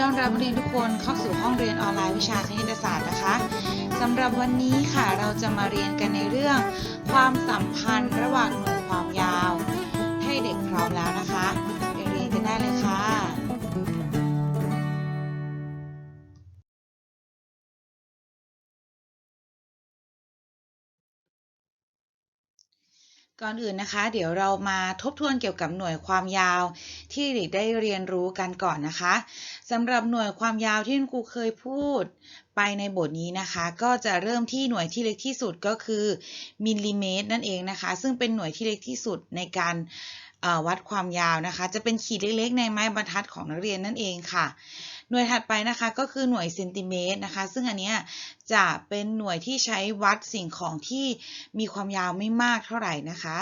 ต้อนรับนักเรียนทุกคนเข้าสู่ห้องเรียนออนไลน์วิชาคณิตศาสตร์นะคะสำหรับวันนี้ค่ะเราจะมาเรียนกันในเรื่อง ความสัมพันธ์ระหว่างหน่วยความยาว ให้เด็กพร้อมแล้วนะคะไปเรียนกันได้เลยค่ะ ก่อนอื่นนะคะ เดี๋ยวเรามาทบทวนเกี่ยวกับหน่วยความยาวที่เด็กได้เรียนรู้กันก่อนนะคะสำหรับหน่วยความยาวที่คุณครูเคยพูดไปในบทนี้นะคะ ก็จะเริ่มที่หน่วยที่เล็กที่สุดก็คือมิลลิเมตรนั่นเองนะคะ ซึ่งเป็นหน่วยที่เล็กที่สุดในการวัดความยาวนะคะ จะเป็นขีดเล็กๆ ในไม้บรรทัดของนักเรียนนั่นเองค่ะ หน่วยถัดไปนะคะก็คือหน่วยเซนติเมตรนะคะ ซึ่งอันเนี้ยจะเป็นหน่วยที่ใช้วัดสิ่งของที่มีความยาวไม่มากเท่าไหร่นะคะ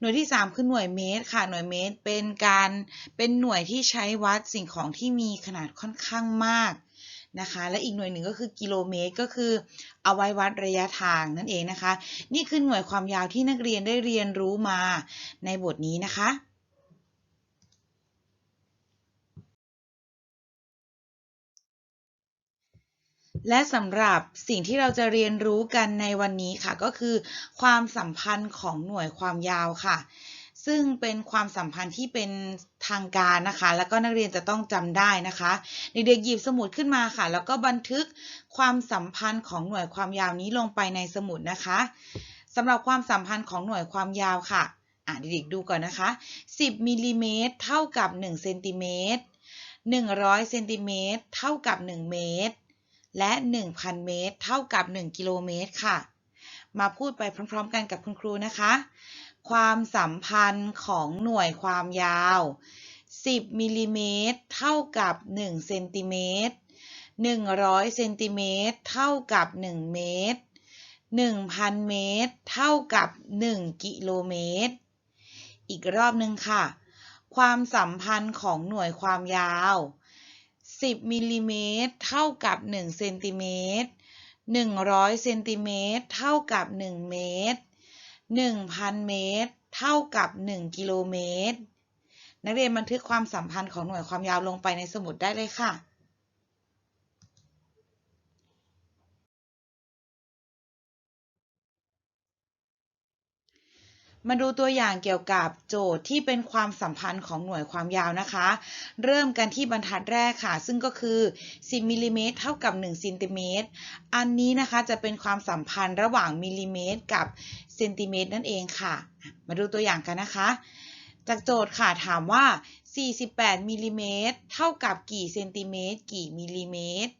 หน่วยที่ 3 คือหน่วยเมตรค่ะ หน่วยเมตรเป็นการเป็นหน่วยที่ใช้วัดสิ่งของที่มีขนาดค่อนข้างมากนะคะ และอีกหน่วยหนึ่งก็คือกิโลเมตรก็คือเอาไว้วัดระยะทางนั่นเองนะคะ นี่คือหน่วยความยาวที่นักเรียนได้เรียนรู้มาในบทนี้นะคะ และสำหรับสิ่งที่เราจะเรียนรู้กันในวันนี้ค่ะ ก็คือ ความสัมพันธ์ของหน่วยความยาวค่ะ ซึ่งเป็นความสัมพันธ์ที่เป็นทางการนะคะ แล้วก็นักเรียนจะต้องจำได้นะคะเด็กๆหยิบสมุดขึ้นมาค่ะ แล้วก็บันทึกความสัมพันธ์ของหน่วยความยาวนี้ลงไปในสมุดนะคะสำหรับความสัมพันธ์ของหน่วยความยาวค่ะอะเด็กๆดูก่อนนะคะ 10มิลลิเมตรเท่ากับ1เซนติเมตร100เซนติเมตรเท่ากับ 1 เมตร และ 1,000 เมตร เท่ากับ 1 กิโลเมตรค่ะ มาพูดไปพร้อมๆ กันกับคุณครูนะคะ ความสัมพันธ์ของหน่วยความยาว 10 มิลลิเมตร เท่ากับ 1 เซนติเมตร 100 เซนติเมตร เท่ากับ 1 เมตร 1,000 เมตร เท่ากับ 1 กิโลเมตร อีกรอบหนึ่งค่ะ ความสัมพันธ์ของหน่วยความยาว 10 มิลลิเมตรเท่ากับ1เซนติเมตร100เซนติเมตรเท่ากับ 1 เมตร 1,000 เมตร เท่ากับ 1 กิโลเมตร นักเรียนบันทึกความสัมพันธ์ของหน่วยความยาวลงไปในสมุดได้เลยค่ะ มาดูตัวอย่างเกี่ยวกับโจทย์ที่เป็นความสัมพันธ์ของหน่วยความยาวนะคะ เริ่มกันที่บรรทัดแรกค่ะ ซึ่งก็คือ 10มิลลิเมตรเท่ากับ1เซนติเมตรอันนี้นะคะจะเป็นความสัมพันธ์ระหว่างมิลลิเมตรกับเซนติเมตรนั่นเองค่ะ มาดูตัวอย่างกันนะคะ จากโจทย์ค่ะถามว่า 48มิลลิเมตรเท่ากับกี่เซนติเมตรกี่มิลลิเมตร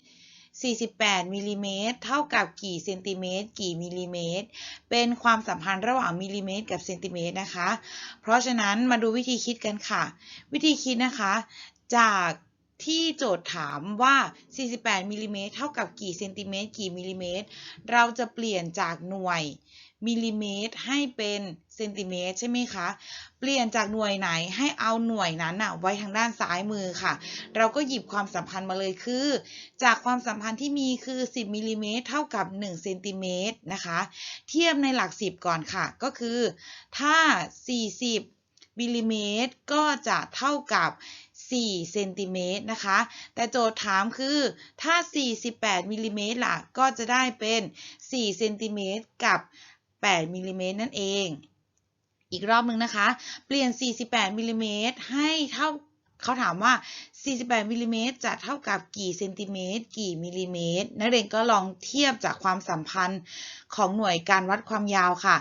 48มิลลิเมตรเท่ากับกี่เซนติเมตรกี่มิลลิเมตร เป็นความสัมพันธ์ระหว่างมิลลิเมตรกับเซนติเมตรนะคะ เพราะฉะนั้นมาดูวิธีคิดกันค่ะ วิธีคิดนะคะ จากที่โจทย์ถามว่า 48มิลลิเมตรเท่ากับกี่เซนติเมตรกี่มิลลิเมตร เราจะเปลี่ยนจากหน่วย มิลลิเมตรให้เป็นเซนติเมตรใช่ไหมคะ เปลี่ยนจากหน่วยไหนให้เอาหน่วยนั้นอะไว้ทางด้านซ้ายมือค่ะ เราก็หยิบความสัมพันธ์มาเลยคือ จากความสัมพันธ์ที่มีคือ 10มิลลิเมตรเท่ากับ1เซนติเมตรนะคะ เทียบในหลัก 10 ก่อนค่ะ ก็คือ ถ้า 40มิลลิเมตรก็จะเท่ากับ4เซนติเมตรนะคะ แต่โจทย์ถามคือถ้า 48มิลลิเมตรล่ะ ก็จะได้เป็น 4 เซนติเมตรกับ 8มิลลิเมตรนั่นเอง อีกรอบหนึ่งนะคะ เปลี่ยน 48มิลลิเมตรให้เท่าเขาถามว่า 48มิลลิเมตรจะเท่ากับกี่เซนติเมตร กี่มิลลิเมตร นักเรียนก็ลองเทียบจากความสัมพันธ์ของหน่วยการวัดความยาวค่ะ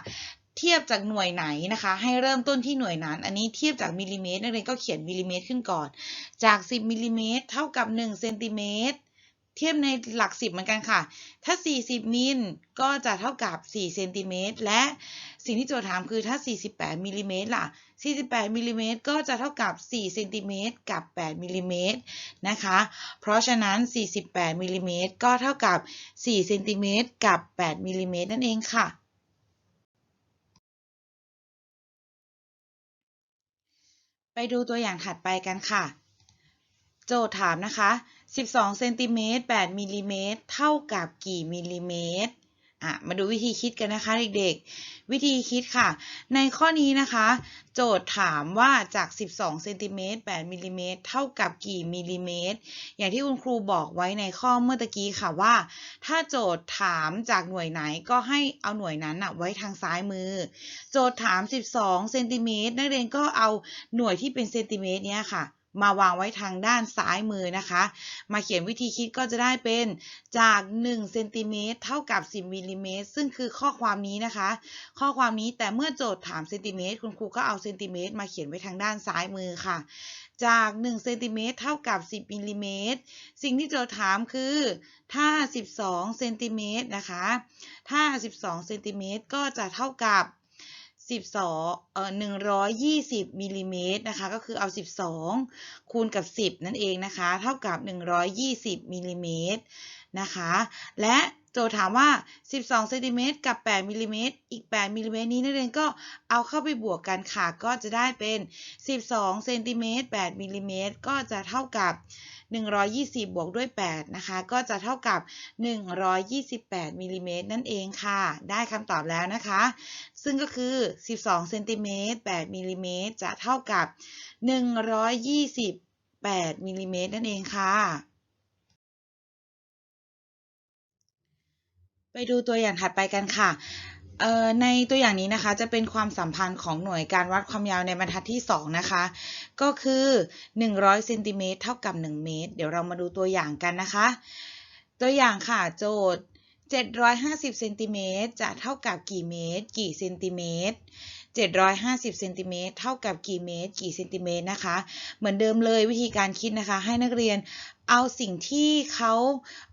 เทียบจากหน่วยไหนนะคะ ให้เริ่มต้นที่หน่วยนั้น อันนี้เทียบจากมิลลิเมตร นักเรียนก็เขียนมิลลิเมตรขึ้นก่อน จาก 10มิลลิเมตรเท่ากับ1เซนติเมตร เทียบในหลัก10เหมือนกันค่ะ ถ้า 40 มิลก็จะเท่ากับ 4 เซนติเมตร และสิ่งที่โจทย์ถามคือถ้า 48มิลลิเมตรล่ะ 48มิลลิเมตรก็จะเท่ากับ 4 เซนติเมตรกับ 8มิลลิเมตรนะคะ เพราะฉะนั้น 48มิลลิเมตรก็เท่ากับ 4 เซนติเมตรกับ 8มิลลิเมตรนั่นเองค่ะไปดูตัวอย่างถัดไปกันค่ะ โจทย์ถามนะคะ 12เซนติเมตร8มิลลิเมตรเท่ากับกี่มิลลิเมตรอะมาดูวิธีคิดกันนะคะเด็กๆ วิธีคิดค่ะ ในข้อนี้นะคะ โจทย์ถามว่าจาก 12เซนติเมตร8มิลลิเมตรเท่ากับกี่มิลลิเมตรอย่างที่คุณครูบอกไว้ในข้อเมื่อตะกี้ค่ะว่า ถ้าโจทย์ถามจากหน่วยไหนก็ให้เอาหน่วยนั้นไว้ทางซ้ายมือ โจทย์ถาม 12เซนติเมตรนักเรียนก็เอาหน่วยที่เป็นเซนติเมตรเนี้ยค่ะ มาวางไว้ทางด้านซ้ายมือนะคะ มาเขียนวิธีคิดก็จะได้เป็นจาก1เซนติเมตรเท่ากับ 10มิลลิเมตรซึ่งคือข้อความนี้นะคะ ข้อความนี้แต่เมื่อโจทย์ถามเซนติเมตรคุณครูก็เอาเซนติเมตรมาเขียนไว้ทางด้านซ้ายมือค่ะ จาก1เซนติเมตรเท่ากับ 10มิลลิเมตรสิ่งที่โจทย์ถามคือถ้า 12เซนติเมตรนะคะ ถ้า 12เซนติเมตรก็จะเท่ากับ 12เอ่อ120มิลลิเมตรนะคะก็คือเอา 12 คูณกับ 10 นั่นเองนะคะ เท่ากับ 120มิลลิเมตรนะคะ และโจทย์ถามว่า 12เซนติเมตรกับ 8มิลลิเมตรอีก 8มิลลิเมตรนี้นักเรียนก็เอาเข้าไปบวกกันค่ะ ก็จะได้เป็น 12เซนติเมตร8มิลลิเมตรก็จะเท่ากับ120 บวกด้วย 8 นะคะ ก็จะเท่ากับ 128มิลลิเมตรนั่นเองค่ะ ได้คำตอบแล้วนะคะ ซึ่งก็คือ 12เซนติเมตร8มิลลิเมตรจะเท่ากับ 128มิลลิเมตรนั่นเองค่ะไปดูตัวอย่างถัดไปกันค่ะ ในตัวอย่างนี้นะคะจะเป็นความสัมพันธ์ของหน่วยการวัดความยาวในบรรทัดที่ 2 นะคะ ก็คือ 100เซนติเมตรเท่ากับ 1 เมตร เดี๋ยวเรามาดูตัวอย่างกันนะคะ ตัวอย่างค่ะโจทย์ 750เซนติเมตรจะเท่ากับกี่เมตร กี่เซนติเมตร 750เซนติเมตรเท่ากับกี่เมตร กี่เซนติเมตรนะคะ เหมือนเดิมเลยวิธีการคิดนะคะ ให้นักเรียนเอาสิ่งที่เขา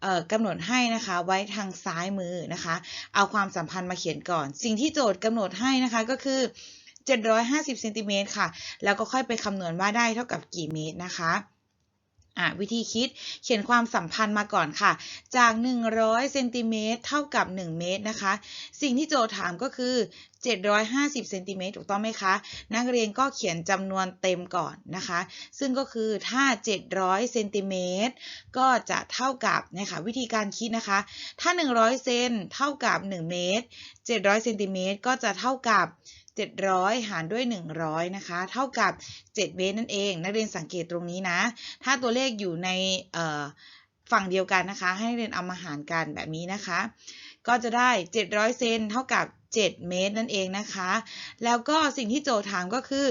เกำหนดให้นะคะไว้ทางซ้ายมือนะคะ เอาความสัมพันธ์มาเขียนก่อน สิ่งที่โจทย์กำหนดให้นะคะก็คือ 750เซนติเมตรค่ะ แล้วก็ค่อยไปคำนวณว่าได้เท่ากับกี่เมตรนะคะอะวิธีคิดเขียนความสัมพันธ์มาก่อนค่ะ จาก 100เซนติเมตรเท่ากับ 1 เมตรนะคะ สิ่งที่โจทย์ถามก็คือ 750เซนติเมตรถูกต้องไหมคะ นักเรียนก็เขียนจำนวนเต็มก่อนนะคะ ซึ่งก็คือถ้า 700เซนติเมตรก็จะเท่ากับนะคะวิธีการคิดนะคะ ถ้า 100 เซนเท่ากับ 1 เมตร 700เซนติเมตรก็จะเท่ากับ700 หารด้วย 100 นะคะ เท่ากับ 7 เมตรนั่นเอง นักเรียนสังเกตตรงนี้นะ ถ้าตัวเลขอยู่ในฝั่งเดียวกันนะคะ ให้เรียนเอามาหารกันแบบนี้นะคะ ก็จะได้ 700 เซนเท่ากับ 7 เมตรนั่นเองนะคะ แล้วก็สิ่งที่โจทย์ถามก็คือ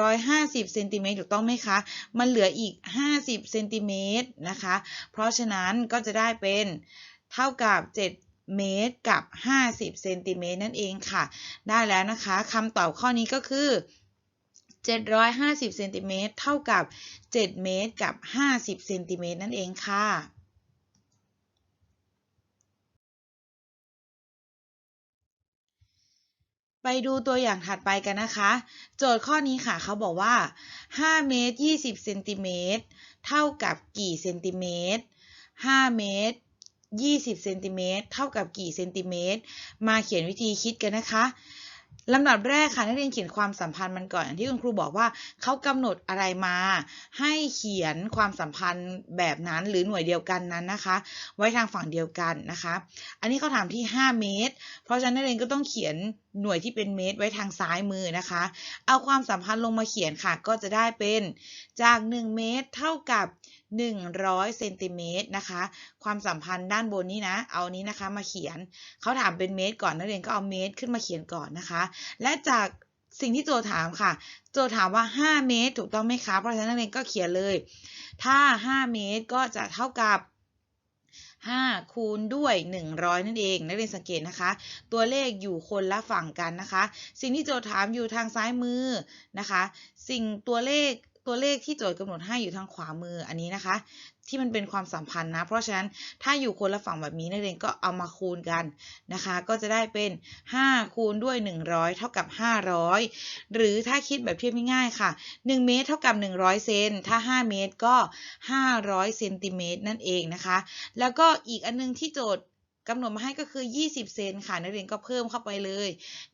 750เซนติเมตรถูกต้องไหมคะ มันเหลืออีก 50เซนติเมตรนะคะ เพราะฉะนั้นก็จะได้เป็นเท่ากับ 7เมตรกับ 50เซนติเมตรนั่นเองค่ะ ได้แล้วนะคะคำตอบข้อนี้ก็คือ 750เซนติเมตรเท่ากับ 7 เมตรกับ 50เซนติเมตรนั่นเองค่ะ ไปดูตัวอย่างถัดไปกันนะคะ โจทย์ข้อนี้ค่ะเขาบอกว่า 5 เมตร 20 เซนติเมตร เท่ากับกี่เซนติเมตร 5 เมตร 20 เซนติเมตร เท่ากับกี่เซนติเมตร มาเขียนวิธีคิดกันนะคะลำดับแรกค่ะนักเรียนเขียนความสัมพันธ์มันก่อนอย่างที่คุณครูบอกว่าเขากำหนดอะไรมา ให้เขียนความสัมพันธ์แบบนั้นหรือหน่วยเดียวกันนั้นนะคะ ไว้ทางฝั่งเดียวกันนะคะ อันนี้เขาถามที่ 5 เมตร เพราะฉะนั้นนักเรียนก็ต้องเขียน หน่วยที่เป็นเมตรไว้ทางซ้ายมือนะคะ เอาความสัมพันธ์ลงมาเขียนค่ะ ก็จะได้เป็นจาก 1 เมตรเท่ากับ 100เซนติเมตรนะคะ ความสัมพันธ์ด้านบนนี้นะ เอานี้นะคะมาเขียน เขาถามเป็นเมตรก่อนนักเรียนก็เอาเมตรขึ้นมาเขียนก่อนนะคะ และจากสิ่งที่โจถามค่ะ โจถามว่า 5 เมตร ถูกต้องไหมคะ เพราะฉะนั้นนักเรียนก็เขียนเลย ถ้า 5 เมตรก็จะเท่ากับ 5 คูณด้วย 100 นั่นเอง นักเรียนสังเกตนะคะ ตัวเลขอยู่คนละฝั่งกันนะคะ สิ่งที่โจทย์ถามอยู่ทางซ้ายมือนะคะ สิ่งตัวเลข ตัวเลขที่โจทย์กำหนดให้อยู่ทางขวามืออันนี้นะคะ ที่มันเป็นความสัมพันธ์นะ เพราะฉะนั้นถ้าอยู่คนละฝั่งแบบนี้นักเรียนก็เอามาคูณกันนะคะ ก็จะได้เป็น 5 คูณด้วย 100 เท่ากับ 500 หรือถ้าคิดแบบเทียบง่ายๆค่ะ 1 เมตรเท่ากับ 100 เซนถ้า 5 เมตรก็ 500เซนติเมตรนั่นเองนะคะ แล้วก็อีกอันนึงที่โจทย์ กำหนดมาให้ก็คือ 20 เซนค่ะ นักเรียนก็เพิ่มเข้าไปเลย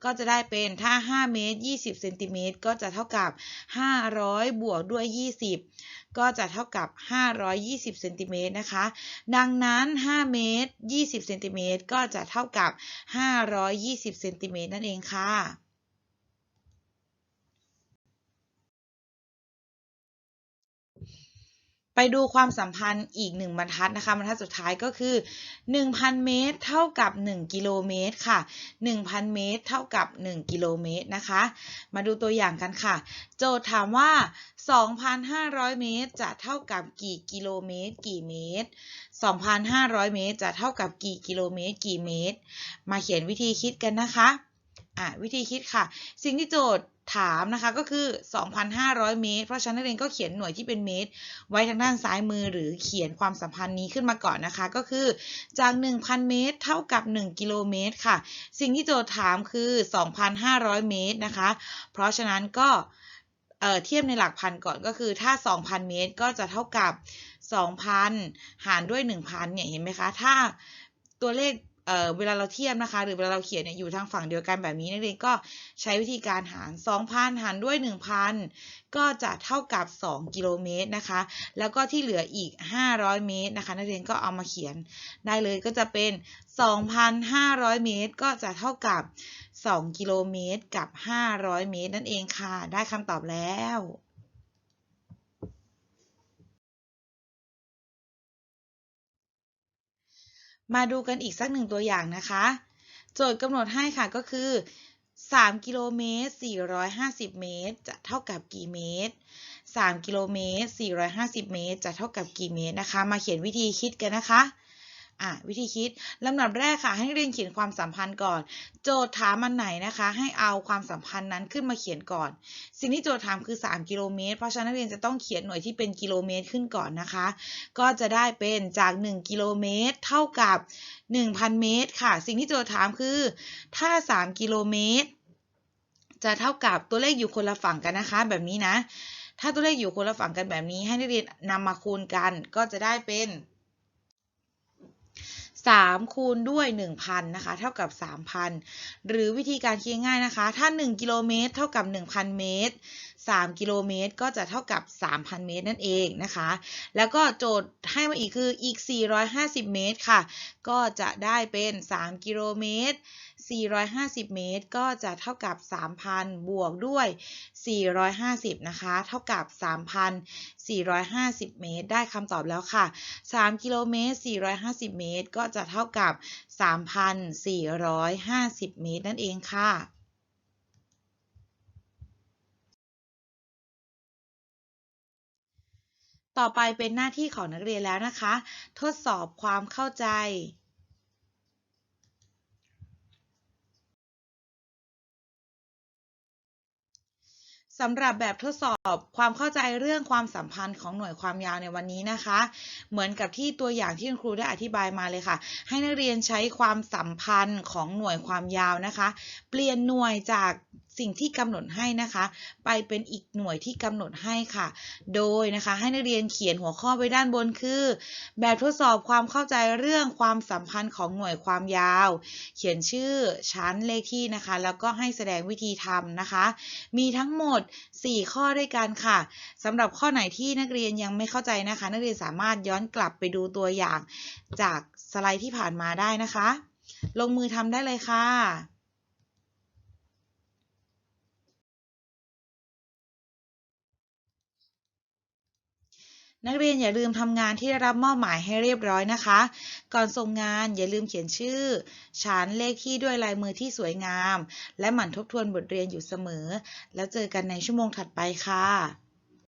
ก็จะได้เป็นถ้า 5 เมตร 20 เซนติเมตร ก็จะเท่ากับ 500 บวกด้วย 20 ก็จะเท่ากับ 520 เซนติเมตรนะคะ ดังนั้น 5 เมตร 20 เซนติเมตร ก็จะเท่ากับ 520 เซนติเมตรนั่นเองค่ะ ไปดูความสัมพันธ์อีกหนึ่งบรรทัดนะคะบรรทัดสุดท้ายก็คือ 1,000 เมตร เท่ากับ 1 กิโลเมตรค่ะ 1,000 เมตร เท่ากับ 1 กิโลเมตรนะคะ มาดูตัวอย่างกันค่ะ โจทย์ถามว่า 2,500 เมตร จะเท่ากับกี่กิโลเมตร กี่เมตร 2,500 เมตร จะเท่ากับกี่กิโลเมตร กี่เมตร มาเขียนวิธีคิดกันนะคะอะวิธีคิดค่ะ สิ่งที่โจทย์ ถามนะคะก็คือ 2,500 เมตร เพราะฉะนั้นนักเรียนก็เขียนหน่วยที่เป็นเมตร ไว้ทางด้านซ้ายมือหรือเขียนความสัมพันธ์นี้ขึ้นมาก่อนนะคะ ก็คือจาก 1,000 เมตร เท่ากับ 1 กิโลเมตรค่ะ สิ่งที่โจทย์ถามคือ 2,500 เมตรนะคะ เพราะฉะนั้นก็เเทียบในหลักพันก่อนก็คือถ้า 2,000 เมตรก็จะเท่ากับ 2,000 หารด้วย 1,000 เนี่ยเห็นไหมคะ ถ้าตัวเลข เเวลาเราเทียบนะคะ หรือเวลาเราเขียนเนี่ยอยู่ทางฝั่งเดียวกันแบบนี้นักเรียนก็ใช้วิธีการหาร 2,000 หารด้วย 1,000 ก็จะเท่ากับ 2 กิโลเมตรนะคะ แล้วก็ที่เหลืออีก 500 เมตรนะคะนักเรียนก็เอามาเขียนได้เลยก็จะเป็น 2,500 เมตร ก็จะเท่ากับ 2 กิโลเมตรกับ 500 เมตร นั่นเองค่ะ ได้คำตอบแล้ว มาดูกันอีกสักหนึ่งตัวอย่างนะคะ โจทย์กำหนดให้ค่ะก็คือ 3 กิโลเมตร 450 เมตร จะเท่ากับกี่เมตร 3 กิโลเมตร 450 เมตร จะเท่ากับกี่เมตรนะคะ มาเขียนวิธีคิดกันนะคะ อะวิธีคิดลำดับแรกค่ะ ให้นักเรียนเขียนความสัมพันธ์ก่อน โจทย์ถามมันไหนนะคะ ให้เอาความสัมพันธ์นั้นขึ้นมาเขียนก่อน สิ่งที่โจทย์ถามคือ 3 กิโลเมตร เพราะฉะนั้นนักเรียนจะต้องเขียนหน่วยที่เป็นกิโลเมตรขึ้นก่อนนะคะ ก็จะได้เป็นจาก 1 กิโลเมตร เท่ากับ 1,000 เมตรค่ะ สิ่งที่โจทย์ถามคือ ถ้า 3 กิโลเมตร จะเท่ากับตัวเลขอยู่คนละฝั่งกันนะคะ แบบนี้นะ ถ้าตัวเลขอยู่คนละฝั่งกันแบบนี้ ให้นักเรียนนำมาคูณกัน ก็จะได้เป็น 3 คูณด้วย 1,000นะคะเท่ากับ 3,000 หรือวิธีการคิดง่ายนะคะ ถ้า 1 กิโลเมตร เท่ากับ 1,000 เมตร 3 กิโลเมตรก็จะเท่ากับ 3,000 เมตรนั่นเองนะคะ แล้วก็โจทย์ให้มาอีกคืออีก 450 เมตรค่ะ ก็จะได้เป็น 3 กิโลเมตร 450 เมตร ก็จะเท่ากับ 3,000 บวกด้วย 450 นะคะ เท่ากับ 3,450 เมตร ได้คำตอบแล้วค่ะ 3 กิโลเมตร 450 เมตร ก็จะเท่ากับ 3,450 เมตร นั่นเองค่ะต่อไปเป็นหน้าที่ของนักเรียนแล้วนะคะ ทดสอบความเข้าใจ สำหรับแบบทดสอบความเข้าใจเรื่องความสัมพันธ์ของหน่วยความยาวในวันนี้นะคะ เหมือนกับที่ตัวอย่างที่คุณครูได้อธิบายมาเลยค่ะ ให้นักเรียนใช้ความสัมพันธ์ของหน่วยความยาวนะคะ เปลี่ยนหน่วยจาก สิ่งที่กำหนดให้นะคะ ไปเป็นอีกหน่วยที่กำหนดให้ค่ะ โดยนะคะให้นักเรียนเขียนหัวข้อไว้ด้านบนคือ แบบทดสอบความเข้าใจเรื่องความสัมพันธ์ของหน่วยความยาว เขียนชื่อชั้นเลขที่นะคะ แล้วก็ให้แสดงวิธีทำนะคะ มีทั้งหมด 4 ข้อด้วยกันค่ะสำหรับข้อไหนที่นักเรียนยังไม่เข้าใจนะคะ นักเรียนสามารถย้อนกลับไปดูตัวอย่างจากสไลด์ที่ผ่านมาได้นะคะ ลงมือทำได้เลยค่ะ นักเรียนอย่าลืมทำงานที่ได้รับมอบหมายให้เรียบร้อยนะคะ ก่อนส่งงานอย่าลืมเขียนชื่อ ชั้นเลขที่ด้วยลายมือที่สวยงาม และหมั่นทบทวนบทเรียนอยู่เสมอ แล้วเจอกันในชั่วโมงถัดไปค่ะ